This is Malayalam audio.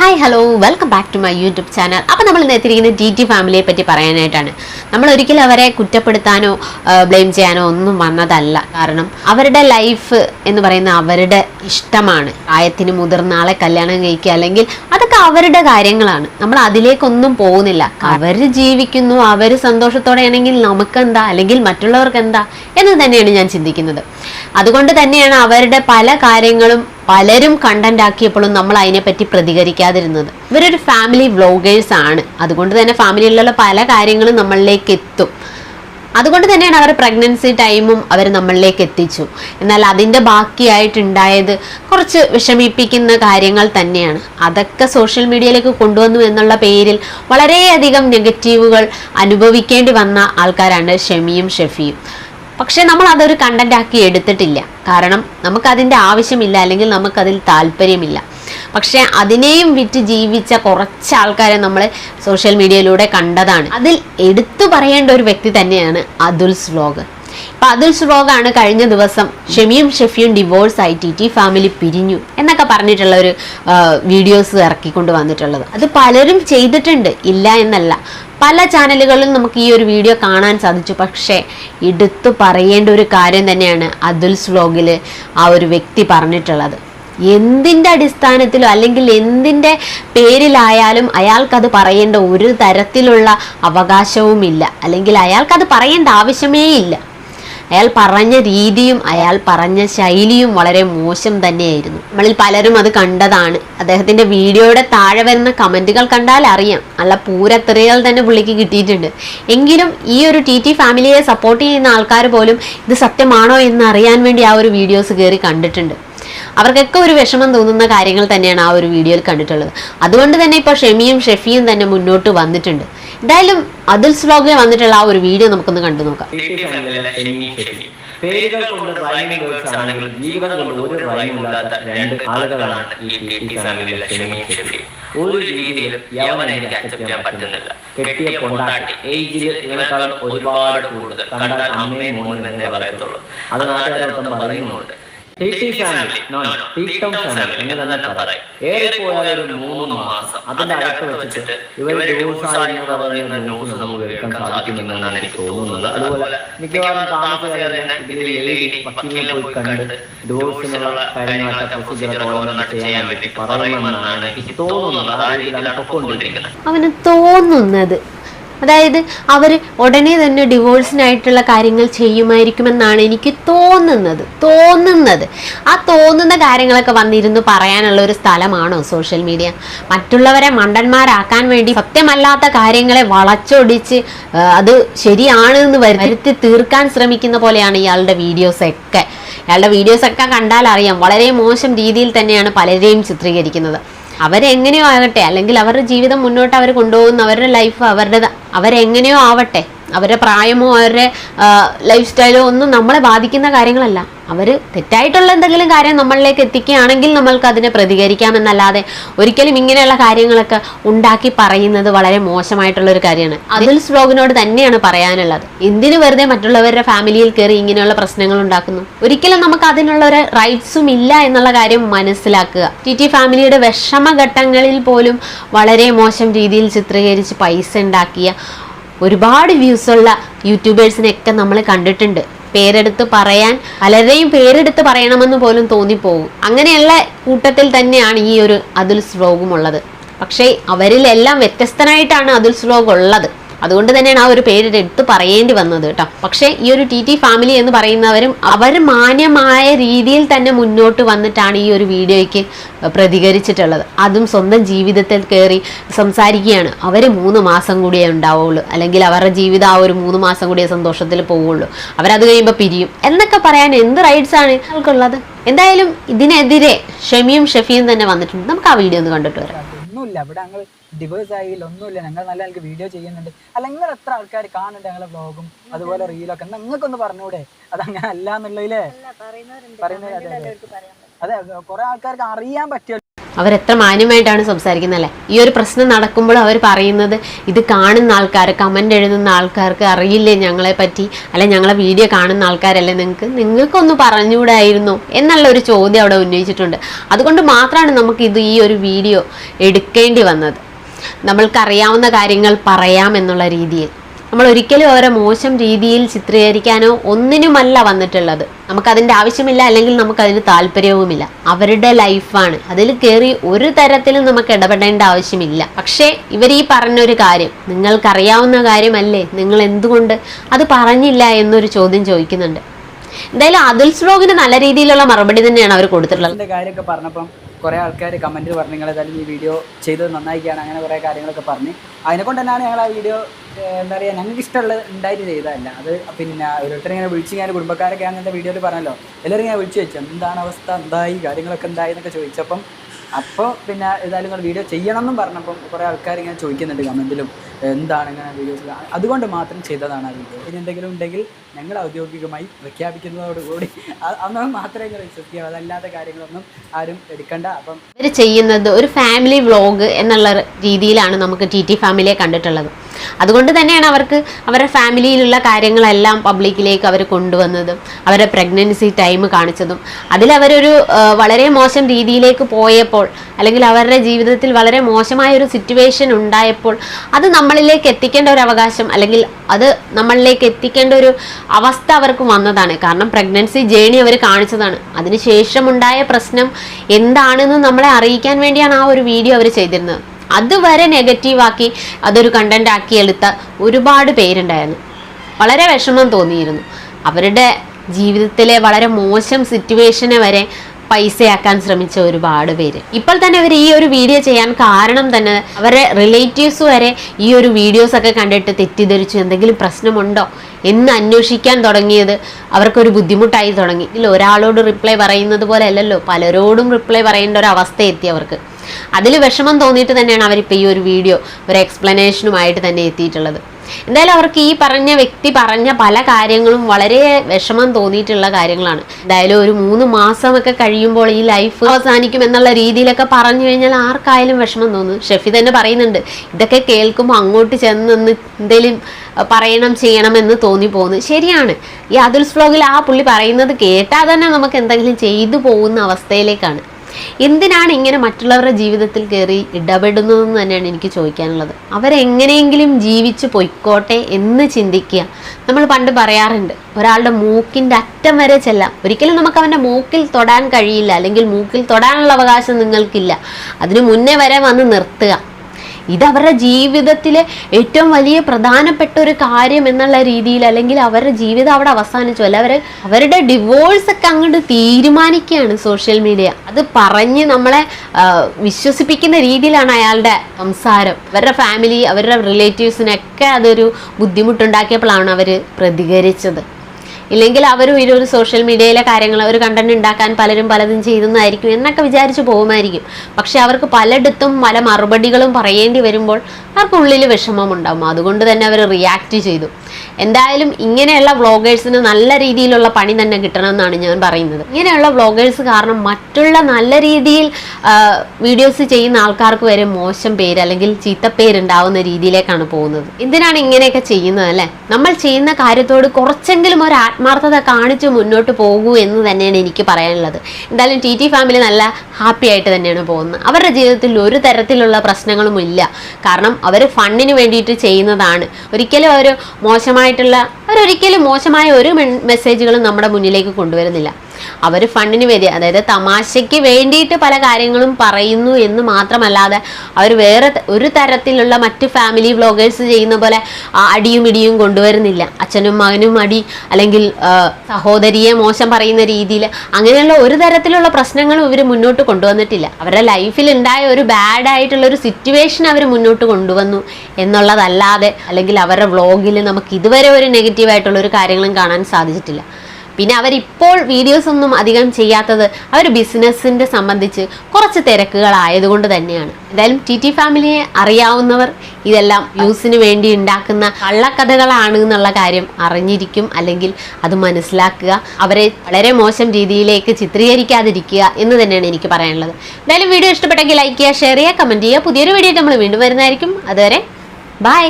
Hi hello welcome back to my YouTube channel അപ്പോൾ നമ്മൾ ഇന്ന് ടി ടി ഫാമിലിയെ പറ്റി പറയാനായിട്ടാണ്. നമ്മൾ ഒരിക്കലും അവരെ കുറ്റപ്പെടുത്താനോ ബ്ലെയിം ചെയ്യാനോ ഒന്നും വന്നതല്ല. കാരണം അവരുടെ ലൈഫ് എന്ന് പറയുന്ന അവരുടെ ഇഷ്ടമാണ്. പ്രായത്തിന് മുതിർന്ന ആളെ കല്യാണം കഴിക്കുക അല്ലെങ്കിൽ അതൊക്കെ അവരുടെ കാര്യങ്ങളാണ്. നമ്മൾ അതിലേക്കൊന്നും പോകുന്നില്ല. അവർ ജീവിക്കുന്നു അവർ സന്തോഷത്തോടെയാണെങ്കിൽ നമുക്കെന്താ? അല്ലെങ്കിൽ മറ്റുള്ളവർക്ക് എന്താ? എന്ന് തന്നെയാണ് ഞാൻ ചിന്തിക്കുന്നത്. അതുകൊണ്ട് തന്നെയാണ് അവരുടെ പല കാര്യങ്ങളും പലരും കണ്ടന്റ് ആക്കിയപ്പോഴും നമ്മൾ അതിനെപ്പറ്റി പ്രതികരിക്കാതിരുന്നത്. ഇവരൊരു ഫാമിലി വ്ലോഗേഴ്സ് ആണ്. അതുകൊണ്ട് തന്നെ ഫാമിലിയിലുള്ള പല കാര്യങ്ങളും നമ്മളിലേക്ക് എത്തും. അതുകൊണ്ട് തന്നെയാണ് അവർ പ്രഗ്നൻസി ടൈമും അവർ നമ്മളിലേക്ക് എത്തിച്ചു. എന്നാൽ അതിന്റെ ബാക്കിയായിട്ടുണ്ടായത് കുറച്ച് വിഷമിപ്പിക്കുന്ന കാര്യങ്ങൾ തന്നെയാണ്. അതൊക്കെ സോഷ്യൽ മീഡിയയിലേക്ക് കൊണ്ടുവന്നു എന്നുള്ള പേരിൽ വളരെയധികം നെഗറ്റീവുകൾ അനുഭവിക്കേണ്ടി വന്ന ആൾക്കാരാണ് ഷെമിയും ഷെഫിയും പക്ഷെ നമ്മൾ അതൊരു കണ്ടന്റ് ആക്കി എടുത്തിട്ടില്ല. കാരണം നമുക്കതിന്റെ ആവശ്യമില്ല അല്ലെങ്കിൽ നമുക്കതിൽ താല്പര്യമില്ല. പക്ഷെ അതിനെയും വിറ്റ് ജീവിച്ച കുറച്ച് ആൾക്കാരെ നമ്മൾ സോഷ്യൽ മീഡിയയിലൂടെ കണ്ടതാണ്. അതിൽ എടുത്തു പറയേണ്ട ഒരു വ്യക്തി തന്നെയാണ് അതുൽസ് വ്ലോഗ് ഇപ്പൊ ശ്രോഗാണ് കഴിഞ്ഞ ദിവസം. ഷെമിയും ഷെഫിയും ഡിവോഴ്സ് ആയി. ടി ടി ഫാമിലി പിരിഞ്ഞു. എന്നൊക്കെ പറഞ്ഞിട്ടുള്ള ഒരു വീഡിയോസ് ഇറക്കിക്കൊണ്ട് വന്നിട്ടുള്ളത്. അത് പലരും ചെയ്തിട്ടുണ്ട്. ഇല്ല എന്നല്ല. പല ചാനലുകളിലും നമുക്ക് ഈ ഒരു വീഡിയോ കാണാൻ സാധിച്ചു. പക്ഷേ എടുത്തു പറയേണ്ട ഒരു കാര്യം തന്നെയാണ് അതുൽസ് വ്ലോഗിൽ ആ ഒരു വ്യക്തി പറഞ്ഞിട്ടുള്ളത്. എന്തിന്റെ അടിസ്ഥാനത്തിലോ അല്ലെങ്കിൽ എന്തിന്റെ പേരിലായാലും അയാൾക്കത് പറയേണ്ട ഒരു തരത്തിലുള്ള അവകാശവുമില്ല. അല്ലെങ്കിൽ അയാൾക്കത് പറയേണ്ട ആവശ്യമേ ഇല്ല. അയാൾ പറഞ്ഞ രീതിയും അയാൾ പറഞ്ഞ ശൈലിയും വളരെ മോശം തന്നെയായിരുന്നു. നമ്മളിൽ പലരും അത് കണ്ടതാണ്. അദ്ദേഹത്തിന്റെ വീഡിയോയുടെ താഴെ വരുന്ന കമന്റുകൾ കണ്ടാൽ അറിയാം. നല്ല പൂരത്തെറികൾ തന്നെ പുള്ളിക്ക് കിട്ടിയിട്ടുണ്ട്. എങ്കിലും ഈ ഒരു ടി ടി ഫാമിലിയെ സപ്പോർട്ട് ചെയ്യുന്ന ആൾക്കാർ പോലും ഇത് സത്യമാണോ എന്ന് അറിയാൻ വേണ്ടി ആ ഒരു വീഡിയോസ് കയറി കണ്ടിട്ടുണ്ട്. അവർക്കൊക്കെ ഒരു വിഷമം തോന്നുന്ന കാര്യങ്ങൾ തന്നെയാണ് ആ ഒരു വീഡിയോയിൽ കണ്ടിട്ടുള്ളത്. അതുകൊണ്ട് തന്നെ ഇപ്പോൾ ഷെമിയും ഷെഫിയും തന്നെ മുന്നോട്ട് വന്നിട്ടുണ്ട്. എന്തായാലും അതിൽ സ്ലോഗിൽ വന്നിട്ടുള്ള ആ ഒരു വീഡിയോ നമുക്കൊന്ന് കണ്ടു നോക്കാം. ഒരു റൈമില്ലാത്ത രണ്ട് ആളുകളാണ് ഈ ഫാമിലിയിലെ രീതിയിലും പറ്റുന്നില്ല. ഒരുപാട് കൂടുതൽ. അമ്മയും മോനും എന്നേ പറയത്തുള്ളൂ. അത് നാട്ടുകാരൊപ്പം പറയുന്നുണ്ട് T T family no T Tom family എന്ന് തന്നെ പറയും. ഏറെ പോയാൽ ഒരു മൂന്ന് മാസം. അതിന്റെ അകത്ത് വെച്ചിട്ട് ഇവർ ഡിവോഴ്സ് എന്ന് പറയുന്ന ന്യൂസ് നമുക്ക് കേൾക്കാൻ സാധിക്കുമെന്നാണ് എനിക്ക് തോന്നുന്നത്. അതുപോലെ മിക്കവാറും താമസക്കാരെ ഇതിൽ എഴുതി വക്കീലിനെ പോയി കണ്ട് ഡിവോഴ്സിനുള്ള കാര്യങ്ങളൊക്കെ പ്രൊസീജിയർ ഓരോന്നും ചെയ്യാൻ വേണ്ടി പറയുമെന്നാണ് എനിക്ക് തോന്നുന്നത്. ആ രീതിയിലാണ് പൊക്കൊണ്ടിരിക്കുന്നത്. അവന് തോന്നുന്നത് അതായത് അവർ ഉടനെ തന്നെ ഡിവോഴ്സിനായിട്ടുള്ള കാര്യങ്ങൾ ചെയ്യുമായിരിക്കുമെന്നാണ് എനിക്ക് തോന്നുന്നത്. തോന്നുന്നത്. ആ തോന്നുന്ന കാര്യങ്ങളൊക്കെ വന്നിരുന്ന് പറയാനുള്ള ഒരു സ്ഥലമാണോ സോഷ്യൽ മീഡിയ? മറ്റുള്ളവരെ മണ്ടന്മാരാക്കാൻ വേണ്ടി സത്യമല്ലാത്ത കാര്യങ്ങളെ വളച്ചൊടിച്ച് അത് ശരിയാണ് എന്ന് വരുത്തി തീർക്കാൻ ശ്രമിക്കുന്ന പോലെയാണ് ഇയാളുടെ വീഡിയോസൊക്കെ ഇയാളുടെ വീഡിയോസൊക്കെ കണ്ടാൽ അറിയാം വളരെ മോശം രീതിയിൽ തന്നെയാണ് പലരെയും ചിത്രീകരിക്കുന്നത്. അവരെങ്ങനെയോ ആകട്ടെ അല്ലെങ്കിൽ അവരുടെ ജീവിതം മുന്നോട്ട് അവർ കൊണ്ടുപോകുന്ന അവരുടെ ലൈഫ് അവരുടെ അവരെങ്ങനെയോ ആവട്ടെ. അവരുടെ പ്രായമോ അവരുടെ ലൈഫ് സ്റ്റൈലോ ഒന്നും നമ്മളെ ബാധിക്കുന്ന കാര്യങ്ങളല്ല. അവർ തെറ്റായിട്ടുള്ള എന്തെങ്കിലും കാര്യം നമ്മളിലേക്ക് എത്തിക്കുകയാണെങ്കിൽ നമ്മൾക്ക് അതിനെ പ്രതികരിക്കാമെന്നല്ലാതെ ഒരിക്കലും ഇങ്ങനെയുള്ള കാര്യങ്ങളൊക്കെ ഉണ്ടാക്കി പറയുന്നത് വളരെ മോശമായിട്ടുള്ള ഒരു കാര്യമാണ്. അതിൽ സ്ലോഗിനോട് തന്നെയാണ് പറയാനുള്ളത്. എന്തിനു വെറുതെ മറ്റുള്ളവരുടെ ഫാമിലിയിൽ കയറി ഇങ്ങനെയുള്ള പ്രശ്നങ്ങൾ ഉണ്ടാക്കുന്നു? ഒരിക്കലും നമുക്ക് അതിനുള്ള ഒരു റൈറ്റ്സും ഇല്ല എന്നുള്ള കാര്യം മനസ്സിലാക്കുക. ടി ടി ഫാമിലിയുടെ വിഷമഘട്ടങ്ങളിൽ പോലും വളരെ മോശം രീതിയിൽ ചിത്രീകരിച്ച് പൈസ ഉണ്ടാക്കിയ ഒരുപാട് വ്യൂസ് വ്യൂസുള്ള യൂട്യൂബേഴ്സിനെയൊക്കെ നമ്മൾ കണ്ടിട്ടുണ്ട്. പേരെടുത്ത് പറയാൻ പലരെയും പേരെടുത്ത് പറയണമെന്ന് പോലും തോന്നിപ്പോകും അങ്ങനെയുള്ള കൂട്ടത്തിൽ തന്നെയാണ് ഈ ഒരു അതുൽ ശ്ലോകം ഉള്ളത്. പക്ഷേ അവരിലെല്ലാം വ്യത്യസ്തനായിട്ടാണ് അതുൽ ശ്ലോകം ഉള്ളത്. അതുകൊണ്ട് തന്നെയാണ് ആ ഒരു പേര് എടുത്ത് പറയേണ്ടി വന്നത് കേട്ടോ. പക്ഷേ ഈ ഒരു ടി ടി ഫാമിലി എന്ന് പറയുന്നവരും അവർ മാന്യമായ രീതിയിൽ തന്നെ മുന്നോട്ട് വന്നിട്ടാണ് ഈ ഒരു വീഡിയോയ്ക്ക് പ്രതികരിച്ചിട്ടുള്ളത്. അതും സ്വന്തം ജീവിതത്തിൽ കയറി സംസാരിക്കുകയാണ്. അവർ മൂന്ന് മാസം കൂടിയേ ഉണ്ടാവുള്ളൂ. അല്ലെങ്കിൽ അവരുടെ ജീവിതം ആ ഒരു മൂന്ന് മാസം കൂടിയേ സന്തോഷത്തിൽ പോവുള്ളൂ. അവരത് കഴിയുമ്പോൾ പിരിയും. എന്നൊക്കെ പറയാൻ എന്ത് റൈറ്റ്സ് ആണ് ആൾക്കുള്ളത്? എന്തായാലും ഇതിനെതിരെ ഷെമിയും ഷെഫിയും തന്നെ വന്നിട്ടുണ്ട്. നമുക്ക് ആ വീഡിയോ ഒന്ന് കണ്ടിട്ട് വരാം. ഒന്നുമില്ല ഇവിടെ ഡിവേഴ്സ് ആയില്ല ഒന്നുമില്ല. ഞങ്ങൾ നല്ല ആൾക്ക് വീഡിയോ ചെയ്യുന്നുണ്ട്. അല്ല നിങ്ങൾ എത്ര ആൾക്കാർ കാണുന്നുണ്ട് ഞങ്ങളെ ബ്ലോഗും അതുപോലെ റീലൊക്കെ എന്നാ നിങ്ങൾക്കൊന്ന് പറഞ്ഞൂടെ? അത് അങ്ങനെ അല്ല എന്നുള്ളതിലേ പറയുന്നത് അതെ അതെ. അതെ കുറെ ആൾക്കാർക്ക് അറിയാൻ പറ്റിയ അവരെത്ര മാന്യമായിട്ടാണ് സംസാരിക്കുന്നത് അല്ലേ? ഈ ഒരു പ്രശ്നം നടക്കുമ്പോൾ അവർ പറയുന്നത് ഇത് കാണുന്ന ആൾക്കാർ കമന്റ് എഴുതുന്ന ആൾക്കാർക്ക് അറിയില്ലേ ഞങ്ങളെ പറ്റി? അല്ലെ ഞങ്ങളെ വീഡിയോ കാണുന്ന ആൾക്കാരല്ലേ നിങ്ങൾക്ക്? നിങ്ങൾക്കൊന്ന് പറഞ്ഞുകൂടായിരുന്നു? എന്നുള്ള ഒരു ചോദ്യം അവിടെ ഉന്നയിച്ചിട്ടുണ്ട്. അതുകൊണ്ട് മാത്രമാണ് നമുക്ക് ഇത് ഈ ഒരു വീഡിയോ എടുക്കേണ്ടി വന്നത്. നമ്മൾക്കറിയാവുന്ന കാര്യങ്ങൾ പറയാം എന്നുള്ള രീതിയിൽ. നമ്മൾ ഒരിക്കലും അവരെ മോശം രീതിയിൽ ചിത്രീകരിക്കാനോ ഒന്നിനുമല്ല വന്നിട്ടുള്ളത്. നമുക്കതിന്റെ ആവശ്യമില്ല അല്ലെങ്കിൽ നമുക്കതിന് താല്പര്യവുമില്ല. അവരുടെ ലൈഫാണ്. അതിൽ കയറി ഒരു തരത്തിലും നമുക്ക് ഇടപെടേണ്ട ആവശ്യമില്ല. പക്ഷേ ഇവർ ഈ പറഞ്ഞൊരു കാര്യം നിങ്ങൾക്കറിയാവുന്ന കാര്യമല്ലേ? നിങ്ങൾ എന്തുകൊണ്ട് അത് പറഞ്ഞില്ല എന്നൊരു ചോദ്യം ചോദിക്കുന്നുണ്ട്. എന്തായാലും അതുൽ ശ്ലോകിന് നല്ല രീതിയിലുള്ള മറുപടി തന്നെയാണ് അവർ കൊടുത്തിട്ടുള്ളത്. കാര്യമൊക്കെ കുറേ ആൾക്കാർ കമന്റിൽ പറഞ്ഞു നിങ്ങൾ ഏതായാലും ഈ വീഡിയോ ചെയ്തത് നന്നായിക്കാണ് അങ്ങനെ കുറേ കാര്യങ്ങളൊക്കെ പറഞ്ഞ്. അതിനെ കൊണ്ട് തന്നെയാണ് ഞങ്ങൾ ആ വീഡിയോ എന്താ പറയുക ഞങ്ങൾക്ക് ഇഷ്ടമുള്ള ഉണ്ടായിട്ട് ചെയ്തതല്ല. അത് പിന്നെ ഓരോരുത്തരും ഇങ്ങനെ വിളിച്ച് ഞാൻ കുടുംബക്കാരൊക്കെ അങ്ങനത്തെ വീഡിയോയിൽ പറഞ്ഞല്ലോ. എല്ലാവരും ഇങ്ങനെ വിളിച്ച് വെച്ചു എന്താണ് അവസ്ഥ? എന്തായി? കാര്യങ്ങളൊക്കെ എന്തായി എന്നൊക്കെ ചോദിച്ചപ്പം അപ്പോൾ പിന്നെ ഏതായാലും നിങ്ങൾ വീഡിയോ ചെയ്യണം എന്നും പറഞ്ഞപ്പം കുറേ ആൾക്കാർ ഇങ്ങനെ ചോദിക്കുന്നുണ്ട് കമന്റിലും എന്താണ് ഇങ്ങനെ വീഡിയോസ് അതുകൊണ്ട് മാത്രം ചെയ്തതാണ് ആ വീഡിയോ ഇനി എന്തെങ്കിലും ഉണ്ടെങ്കിൽ ഞങ്ങൾ ഔദ്യോഗികമായി പ്രഖ്യാപിക്കുന്നതോടുകൂടി അന്ന് മാത്രമേ നിങ്ങൾ വിശ്വസിക്കുക അതല്ലാത്ത കാര്യങ്ങളൊന്നും ആരും എടുക്കണ്ട. അപ്പം ഇവർ ചെയ്യുന്നത് ഒരു ഫാമിലി വ്ളോഗ് എന്നുള്ള രീതിയിലാണ് നമുക്ക് ടി ടി ഫാമിലിയെ കണ്ടിട്ടുള്ളത്. അതുകൊണ്ട് തന്നെയാണ് അവർക്ക് അവരുടെ ഫാമിലിയിലുള്ള കാര്യങ്ങളെല്ലാം പബ്ലിക്കിലേക്ക് അവർ കൊണ്ടുവന്നതും അവരുടെ പ്രഗ്നൻസി ടൈം കാണിച്ചതും. അതിലവരൊരു വളരെ മോശം രീതിയിലേക്ക് പോയപ്പോൾ അല്ലെങ്കിൽ അവരുടെ ജീവിതത്തിൽ വളരെ മോശമായ ഒരു സിറ്റുവേഷൻ ഉണ്ടായപ്പോൾ അത് നമ്മളിലേക്ക് എത്തിക്കേണ്ട ഒരു അവകാശം അല്ലെങ്കിൽ അത് നമ്മളിലേക്ക് എത്തിക്കേണ്ട ഒരു അവസ്ഥ അവർക്ക് വന്നതാണ്. കാരണം പ്രഗ്നൻസി ജേണി അവർ കാണിച്ചതാണ്. അതിനുശേഷം ഉണ്ടായ പ്രശ്നം എന്താണെന്ന് നമ്മളെ അറിയിക്കാൻ വേണ്ടിയാണ് ആ ഒരു വീഡിയോ അവർ ചെയ്തിരുന്നത്. അതുവരെ നെഗറ്റീവാക്കി അതൊരു കണ്ടന്റ് ആക്കി എടുത്ത ഒരുപാട് പേരുണ്ടായിരുന്നു. വളരെ വിഷമം തോന്നിയിരുന്നു. അവരുടെ ജീവിതത്തിലെ വളരെ മോശം സിറ്റുവേഷനെ വരെ പൈസയാക്കാൻ ശ്രമിച്ച ഒരുപാട് പേര്. ഇപ്പോൾ തന്നെ അവർ ഈ ഒരു വീഡിയോ ചെയ്യാൻ കാരണം തന്നെ അവരുടെ റിലേറ്റീവ്സ് വരെ ഈ ഒരു വീഡിയോസ് ഒക്കെ കണ്ടിട്ട് തെറ്റിദ്ധരിച്ചു. എന്തെങ്കിലും പ്രശ്നമുണ്ടോ എന്ന് അന്വേഷിക്കാൻ തുടങ്ങിയത് അവർക്കൊരു ബുദ്ധിമുട്ടായി തുടങ്ങി. ഇല്ല ഒരാളോട് റിപ്ലൈ പറയുന്നത് പോലെ അല്ലല്ലോ. പലരോടും റിപ്ലൈ പറയേണ്ട ഒരു അവസ്ഥ എത്തി അവർക്ക്. അതിൽ വിഷമം തോന്നിയിട്ട് തന്നെയാണ് അവരിപ്പോൾ ഈ ഒരു വീഡിയോ ഒരു എക്സ്പ്ലനേഷനുമായിട്ട് തന്നെ എത്തിയിട്ടുള്ളത്. എന്തായാലും അവർക്ക് ഈ പറഞ്ഞ വ്യക്തി പറഞ്ഞ പല കാര്യങ്ങളും വളരെ വിഷമം തോന്നിയിട്ടുള്ള കാര്യങ്ങളാണ്. എന്തായാലും ഒരു മൂന്ന് മാസമൊക്കെ കഴിയുമ്പോൾ ഈ ലൈഫ് അവസാനിക്കും എന്നുള്ള രീതിയിലൊക്കെ പറഞ്ഞു കഴിഞ്ഞാൽ ആർക്കായാലും വിഷമം തോന്നും. ഷെഫി തന്നെ പറയുന്നുണ്ട് ഇതൊക്കെ കേൾക്കുമ്പോൾ അങ്ങോട്ട് ചെന്ന് എന്തെങ്കിലും പറയണം ചെയ്യണം എന്ന് തോന്നി പോകുന്നു ശരിയാണ്. ഈ അതുൽസ് വ്ലോഗിൽ ആ പുള്ളി പറയുന്നത് കേട്ടാൽ തന്നെ നമുക്ക് എന്തെങ്കിലും ചെയ്തു പോകുന്ന അവസ്ഥയിലേക്കാണ്. എന്തിനാണ് ഇങ്ങനെ മറ്റുള്ളവരുടെ ജീവിതത്തിൽ കയറി ഇടപെടുന്നതെന്ന് തന്നെയാണ് എനിക്ക് ചോദിക്കാനുള്ളത്. അവരെങ്ങനെയെങ്കിലും ജീവിച്ച് പൊയ്ക്കോട്ടെ എന്ന് ചിന്തിക്കുക. നമ്മൾ പണ്ട് പറയാറുണ്ട് ഒരാളുടെ മൂക്കിന്റെ അറ്റം വരെ ചെല്ലാം. ഒരിക്കലും നമുക്ക് അവന്റെ മൂക്കിൽ തൊടാൻ കഴിയില്ല അല്ലെങ്കിൽ മൂക്കിൽ തൊടാനുള്ള അവകാശം നിങ്ങൾക്കില്ല. അതിനു മുന്നേ വരെ വന്ന് നിർത്തുക. ഇത് അവരുടെ ജീവിതത്തിലെ ഏറ്റവും വലിയ പ്രധാനപ്പെട്ട ഒരു കാര്യം എന്നുള്ള രീതിയിൽ അല്ലെങ്കിൽ അവരുടെ ജീവിതം അവിടെ അവസാനിച്ചു. അല്ല അവർ അവരുടെ ഡിവോഴ്സ് ഒക്കെ അങ്ങോട്ട് തീരുമാനിക്കുകയാണ് സോഷ്യൽ മീഡിയ അത് പറഞ്ഞ് നമ്മളെ വിശ്വസിപ്പിക്കുന്ന രീതിയിലാണ് അയാളുടെ സംസാരം. അവരുടെ ഫാമിലി അവരുടെ റിലേറ്റീവ്സിനൊക്കെ അതൊരു ബുദ്ധിമുട്ടുണ്ടാക്കിയപ്പോഴാണ് അവർ പ്രതികരിച്ചത്. ഇല്ലെങ്കിൽ അവരും ഈ ഒരു സോഷ്യൽ മീഡിയയിലെ കാര്യങ്ങൾ ഒരു കണ്ടന്റ് ഉണ്ടാക്കാൻ പലരും പലതും ചെയ്യുന്നതായിരിക്കും എന്നൊക്കെ വിചാരിച്ചു പോകുമായിരിക്കും. പക്ഷെ അവർക്ക് പലയിടത്തും പല മറുപടികളും പറയേണ്ടി വരുമ്പോൾ അവർക്ക് ഉള്ളിൽ വിഷമമുണ്ടാകും അതുകൊണ്ട് തന്നെ അവർ റിയാക്ട് ചെയ്തു. എന്തായാലും ഇങ്ങനെയുള്ള വ്ളോഗേഴ്സിന് നല്ല രീതിയിലുള്ള പണി തന്നെ കിട്ടണമെന്നാണ് ഞാൻ പറയുന്നത്. ഇങ്ങനെയുള്ള വ്ളോഗേഴ്സ് കാരണം മറ്റുള്ള നല്ല രീതിയിൽ വീഡിയോസ് ചെയ്യുന്ന ആൾക്കാർക്ക് വരെ മോശം പേര് അല്ലെങ്കിൽ ചീത്തപ്പേരുണ്ടാവുന്ന രീതിയിലേക്കാണ് പോകുന്നത്. എന്തിനാണ് ഇങ്ങനെയൊക്കെ ചെയ്യുന്നത് അല്ലേ? നമ്മൾ ചെയ്യുന്ന കാര്യത്തോട് കുറച്ചെങ്കിലും ഒരു ആത്മാർത്ഥത കാണിച്ച് മുന്നോട്ട് പോകൂ എന്ന് തന്നെയാണ് എനിക്ക് പറയാനുള്ളത്. എന്തായാലും ടി ടി ഫാമിലി നല്ല ഹാപ്പി ആയിട്ട് തന്നെയാണ് പോകുന്നത്. അവരുടെ ജീവിതത്തിൽ ഒരു തരത്തിലുള്ള പ്രശ്നങ്ങളും ഇല്ല. കാരണം അവർ ഫണ്ണിന് വേണ്ടിയിട്ട് ചെയ്യുന്നതാണ്. ഒരിക്കലും അവർ മോശമായിട്ടുള്ള അവരൊരിക്കലും മോശമായ ഒരു മെസ്സേജുകളും നമ്മുടെ മുന്നിലേക്ക് കൊണ്ടുവരുന്നില്ല. അവർ ഫണ്ടിന് വേണ്ടി അതായത് തമാശയ്ക്ക് വേണ്ടിയിട്ട് പല കാര്യങ്ങളും പറയുന്നു എന്ന് മാത്രമല്ലാതെ അവർ വേറെ ഒരു തരത്തിലുള്ള മറ്റ് ഫാമിലി വ്ളോഗേഴ്സ് ചെയ്യുന്ന പോലെ അടിയും ഇടിയും കൊണ്ടുവരുന്നില്ല. അച്ഛനും മകനും അടി അല്ലെങ്കിൽ സഹോദരിയെ മോശം പറയുന്ന രീതിയിൽ അങ്ങനെയുള്ള ഒരു തരത്തിലുള്ള പ്രശ്നങ്ങളും ഇവർ മുന്നോട്ട് കൊണ്ടുവന്നിട്ടില്ല. അവരുടെ ലൈഫിൽ ഉണ്ടായ ഒരു ബാഡ് ആയിട്ടുള്ള ഒരു സിറ്റുവേഷൻ അവർ മുന്നോട്ട് കൊണ്ടുവന്നു എന്നുള്ളതല്ലാതെ അല്ലെങ്കിൽ അവരുടെ വ്ളോഗിൽ നമുക്ക് ഇതുവരെ ഒരു നെഗറ്റീവായിട്ടുള്ള ഒരു കാര്യങ്ങളും കാണാൻ സാധിച്ചിട്ടില്ല. പിന്നെ അവരിപ്പോൾ വീഡിയോസ് ഒന്നും അധികം ചെയ്യാത്തത് അവർ ബിസിനസ്സിന്റെ സംബന്ധിച്ച് കുറച്ച് തിരക്കുകളായതുകൊണ്ട് തന്നെയാണ്. എന്തായാലും ടി ടി ഫാമിലിയെ അറിയാവുന്നവർ ഇതെല്ലാം വ്യൂസിന് വേണ്ടി ഉണ്ടാക്കുന്ന കള്ളക്കഥകളാണ് എന്നുള്ള കാര്യം അറിഞ്ഞിരിക്കും. അല്ലെങ്കിൽ അത് മനസ്സിലാക്കുക. അവരെ വളരെ മോശം രീതിയിലേക്ക് ചിത്രീകരിക്കാതിരിക്കുക എന്ന് തന്നെയാണ് എനിക്ക് പറയാനുള്ളത്. എന്തായാലും വീഡിയോ ഇഷ്ടപ്പെട്ടെങ്കിൽ ലൈക്ക് ചെയ്യുക ഷെയർ ചെയ്യുക കമന്റ് ചെയ്യുക. പുതിയൊരു വീഡിയോ നമ്മൾ വീണ്ടും വരുന്നതായിരിക്കും. അതുവരെ ബൈ